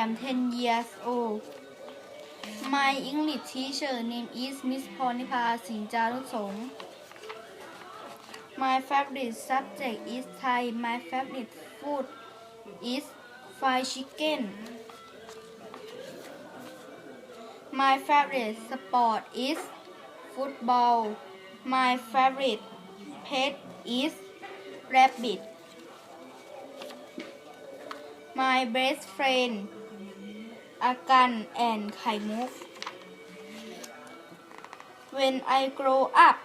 am 10 years old. My English teacher name is Miss Ponipa Sinjarusong. My favorite subject is Thai. My favorite food is fried chicken. My favorite sport is football. My favorite pet is rabbit. My best friend Akan and Kaimuk. When I grow up,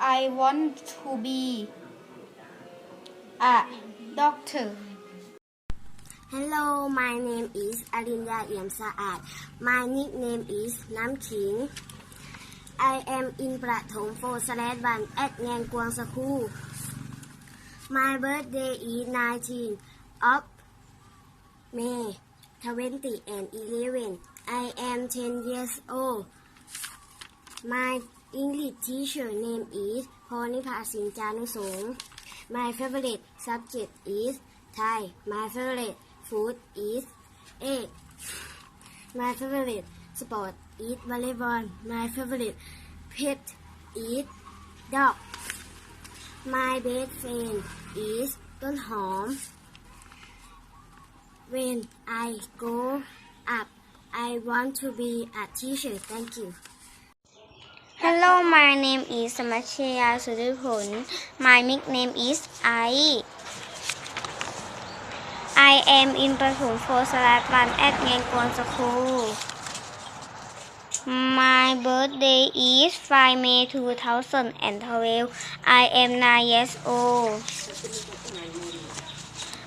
I want to be a doctor. Hello, my name is Alinda Iem Saad. My nickname is Nam King. I am in Prathom 4 slash 1 at Ngan Kwang School. My birthday is 19 of May 20 and 11. I am 10 years old. My English teacher name is Ponipa Sinjanusung. My favorite subject is Thai. My favorite food is egg. My favorite sport is volleyball. My favorite pet is dog. My best friend is Don Hom. When I grow up, I want to be a teacher. Thank you. Hello, my name is Samachaya Sudipun. My nickname is Ai. I am in 4 slash 1 at Ngangkwon School. My birthday is 5 May 2012. I am 9 years old.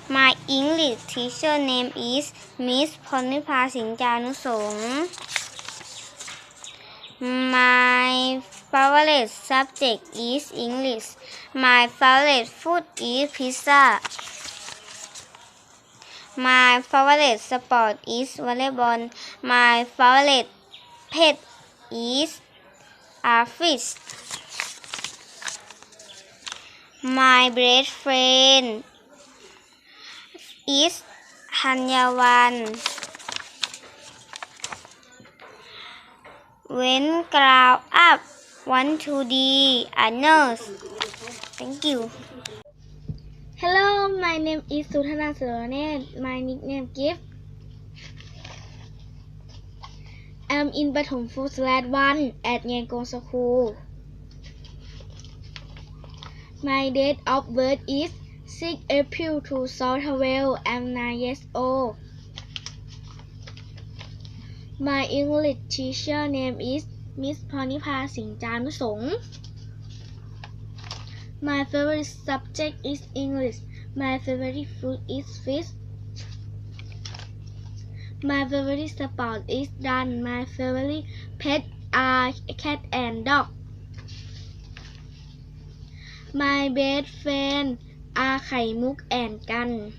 My English teacher name is Miss Ponipa Sinjanusong. My favorite subject is English. My favorite food is pizza. My favorite sport is volleyball. My favorite pet is a fish. My best friend is Hanyawan. When grow up, want to a nurse. Thank you. Hello, my name is Suthana Suranet. My nickname Gift. I'm in Pathom 4 slash 1 at Nyangkong School. My date of birth is 6 April 2012. I'm 9 years old. My English teacher name is Miss Ponipa Sinjanusong. My favorite subject is English. My favorite food is fish. My favorite sport is dance. My favorite pet are cat and dog. My best friend are Kaimuk and Gan.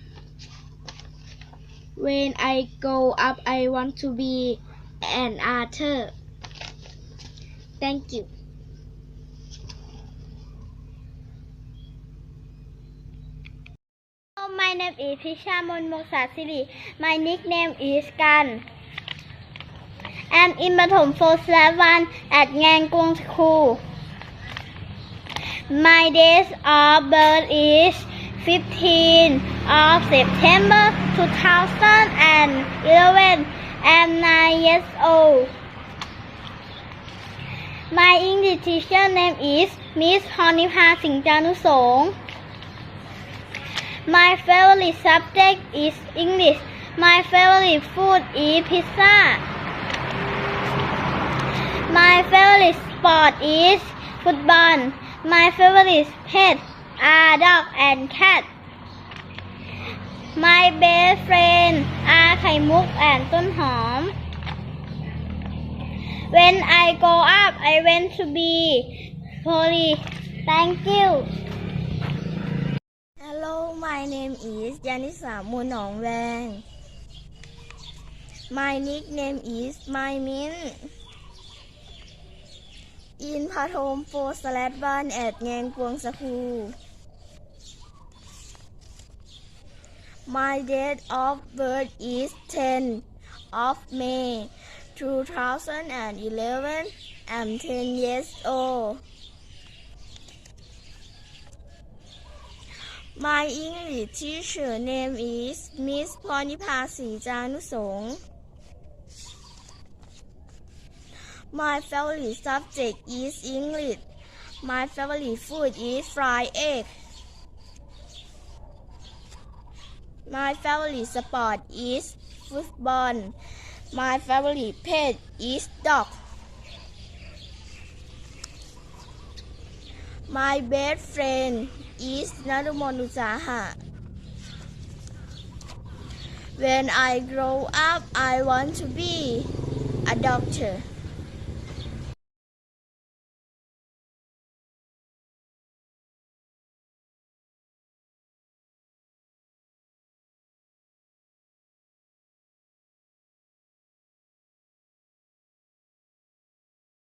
When I grow up, I want to be an author. Thank you. My name is Pishamon Moksasiri. My nickname is Gan. I'm in Pathom 4 slash 1 at Ngangkwong School. My date of birth is 15 of September 2011. I'm 9 years old. My English teacher name is Miss Honipa Singjanusong. My favorite subject is English. My favorite food is pizza. My favorite sport is football. My favorite pet are dog and cat. My best friend are Kaimuk and ต้นหอม When I grow up, I want to be police. Thank you. Hello, my name is Yanisa Munong Wang. My nickname is My Min. In Pathom 4 slash 1 at Ngang Kwang School. My date of birth is 10 of May 2011. I'm 10 years old. My English teacher name is Miss Ponipa Sijanusong. My favorite subject is English. My favorite food is fried egg. My favorite sport is football. My favorite pet is dog. My best friend is Narumon Usaha. When I grow up, I want to be a doctor.